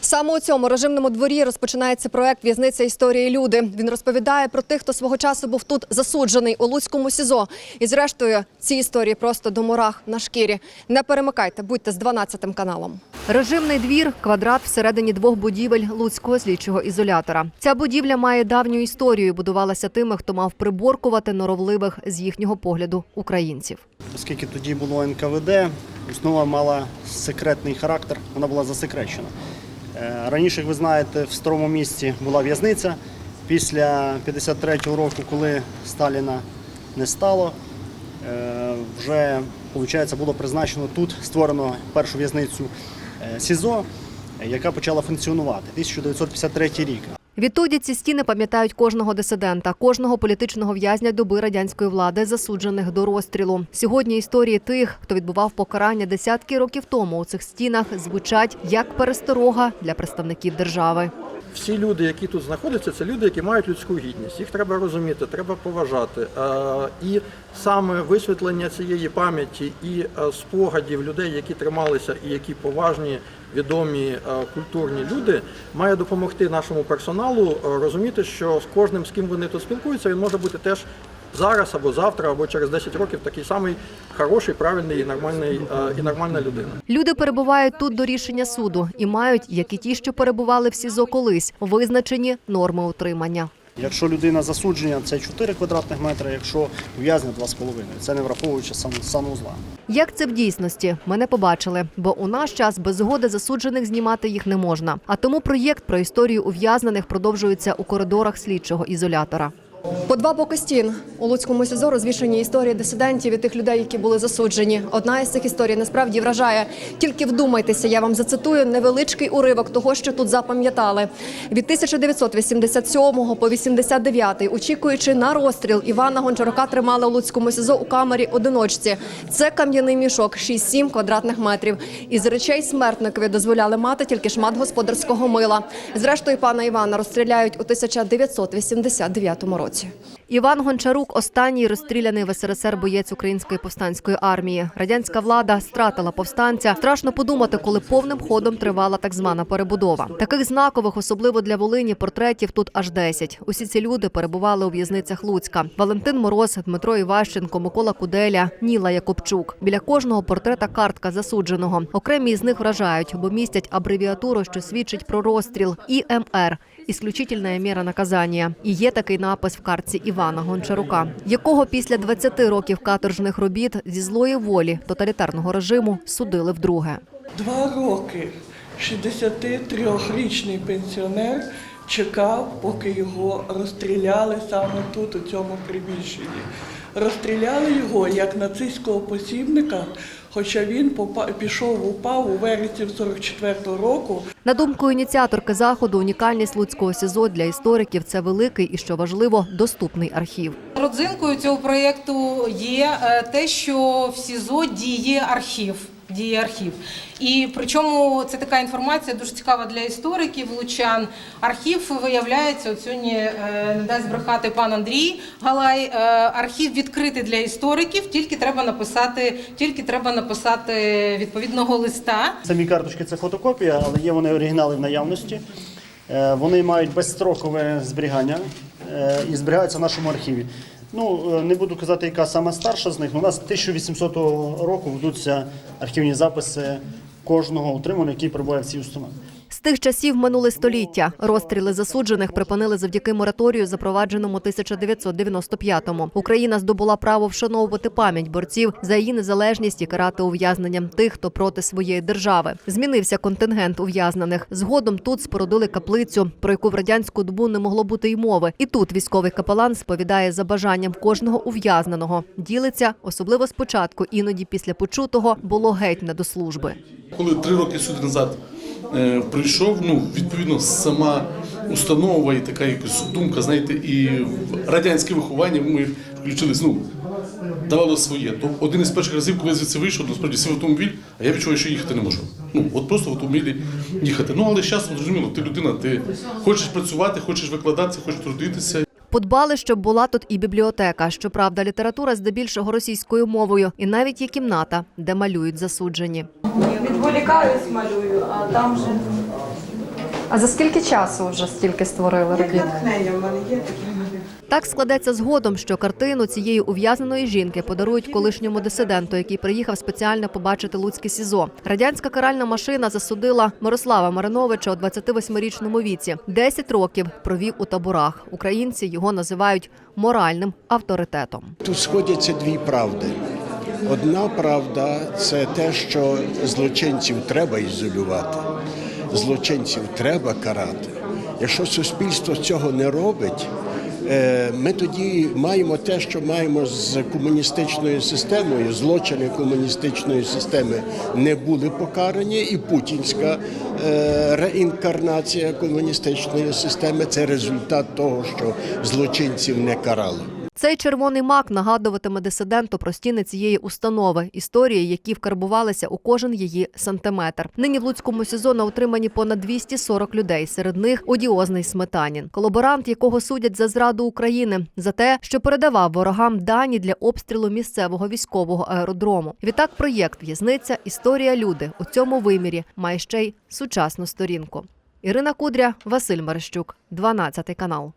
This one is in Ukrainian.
Саме у цьому режимному дворі розпочинається проект В'язниця історії люди. Він розповідає про тих, хто свого часу був тут засуджений у Луцькому СІЗО. І зрештою, ці історії просто до мурах на шкірі. Не перемикайте, будьте з 12 каналом. Режимний двір квадрат всередині двох будівель Луцького слідчого ізолятора. Ця будівля має давню історію. Будувалася тими, хто мав приборкувати норовливих з їхнього погляду українців. Оскільки тоді було НКВД, основа мала секретний характер, вона була засекречена. Е, Раніше, як ви знаєте, в старому місті була в'язниця. Після 53-го року, коли Сталіна не стало, е, вже виходить, було призначено тут, створено першу в'язницю е, СІЗО, яка почала функціонувати 1953 рік. Відтоді ці стіни пам'ятають кожного дисидента, кожного політичного в'язня доби радянської влади, засуджених до розстрілу. Сьогодні історії тих, хто відбував покарання десятки років тому у цих стінах, звучать як пересторога для представників держави. Всі люди, які тут знаходяться, це люди, які мають людську гідність. Їх треба розуміти, треба поважати. Е, І саме висвітлення цієї пам'яті і е, спогадів людей, які трималися і які поважні, відомі е, культурні люди, має допомогти нашому персоналу розуміти, що з кожним, з ким вони тут спілкуються, він може бути теж. Зараз або завтра, або через 10 років такий самий хороший, правильний і нормальний е, і нормальна людина. Люди перебувають тут до рішення суду і мають, як і ті, що перебували в СІЗО колись, визначені норми утримання. Якщо людина засудження, це 4 квадратних метри, якщо ув'язня 2,5. Це не враховуючи сан- санузла. Як це в дійсності? Ми не побачили, бо у наш час без згоди засуджених знімати їх не можна. А тому проєкт про історію ув'язнених продовжується у коридорах слідчого ізолятора. По два боки стін у Луцькому СІЗО розвішані історії дисидентів і тих людей, які були засуджені. Одна із цих історій насправді вражає. Тільки вдумайтеся, я вам зацитую невеличкий уривок того, що тут запам'ятали. Від 1987 по 89, очікуючи на розстріл, Івана Гончарука тримали у Луцькому СІЗО у камері одиночці. Це кам'яний мішок 6-7 квадратних метрів. Із речей смертникові дозволяли мати тільки шмат господарського мила. Зрештою, пана Івана розстріляють у 1989 році. Іван Гончарук останній розстріляний в СРСР боєць української повстанської армії. Радянська влада стратила повстанця. Страшно подумати, коли повним ходом тривала так звана перебудова. Таких знакових, особливо для Волині, портретів тут аж 10. Усі ці люди перебували у в'язницях Луцька. Валентин Мороз, Дмитро Іващенко, Микола Куделя, Ніла Якобчук. Біля кожного портрета картка засудженого. Окремі з них вражають, бо містять абревіатуру, що свідчить про розстріл ІМР. Ісключительна міра наказання. І є такий напис в картці Івана Гончарука, якого після 20 років каторжних робіт зі злої волі тоталітарного режиму судили вдруге. Два роки 63-річний пенсіонер чекав, поки його розстріляли саме тут, у цьому приміщенні. Розстріляли його як нацистського посібника, хоча він пішов, упав у вересні 44-го року На думку ініціаторки заходу, унікальність Луцького СІЗО для істориків це великий і що важливо доступний архів. Родзинкою цього проєкту є е, те, що в СІЗО діє архів. Діє архів. І причому це така інформація дуже цікава для істориків, лучан. Архів виявляється, от сьогодні е, не дасть брехати пан Андрій Галай. е, Архів відкритий для істориків, тільки треба написати, тільки треба написати відповідного листа. Самі карточки це фотокопія, але є вони оригінали в наявності. Е, Вони мають безстрокове зберігання і зберігаються в нашому архіві. Ну, е, не буду казати, яка сама старша з них. У нас 1800 року ведуться архівні записи кожного утриманого, який перебуває в цій установі. Тих часів минуле століття. Розстріли засуджених припинили завдяки мораторію, запровадженому 1995-му. Україна здобула право вшановувати пам'ять борців за її незалежність і карати ув'язненням тих, хто проти своєї держави. Змінився контингент ув'язнених. Згодом тут спорудили каплицю, про яку в радянську добу не могло бути й мови. І тут військовий капелан сповідає за бажанням кожного ув'язненого. Ділиться, особливо спочатку, іноді після почутого було геть не до служби. Коли три роки сюди назад прийшов, ну відповідно сама установа і така якась думка, знаєте, і радянське виховання ми включились, ну давало своє. То один із перших разів, коли звідси вийшов, насправді сів автомобіль, а я відчуваю, що їхати не можу. Ну от просто в автомобілі їхати. Ну але з часом зрозуміло, ти людина, ти хочеш працювати, хочеш викладатися, хочеш трудитися. Подбали, щоб була тут і бібліотека. Щоправда, література здебільшого російською мовою, і навіть є кімната, де малюють засуджені. Відволікаюсь, малюю, а там вже А за скільки часу вже стільки створили робіт? Так складеться згодом, що картину цієї ув'язненої жінки подарують колишньому дисиденту, який приїхав спеціально побачити Луцьке СІЗО. Радянська каральна машина засудила Мирослава Мариновича у 28-річному віці. 10 років провів у таборах. Українці його називають моральним авторитетом. Тут сходяться дві правди. Одна правда це те, що злочинців треба ізолювати, злочинців треба карати. Якщо суспільство цього не робить, ми тоді маємо те, що маємо з комуністичною системою. Злочини комуністичної системи не були покарані, і путінська е, реінкарнація комуністичної системи це результат того, що злочинців не карали. Цей червоний мак нагадуватиме дисиденту про стіни цієї установи, історії, які вкарбувалися у кожен її сантиметр. Нині в Луцькому СІЗО на утриманні понад 240 людей. Серед них одіозний сметанін, колаборант, якого судять за зраду України, за те, що передавав ворогам дані для обстрілу місцевого військового аеродрому. Відтак, проєкт в'язниця Історія люди у цьому вимірі має ще й сучасну сторінку. Ірина Кудря, Василь Мерещук, 12 канал.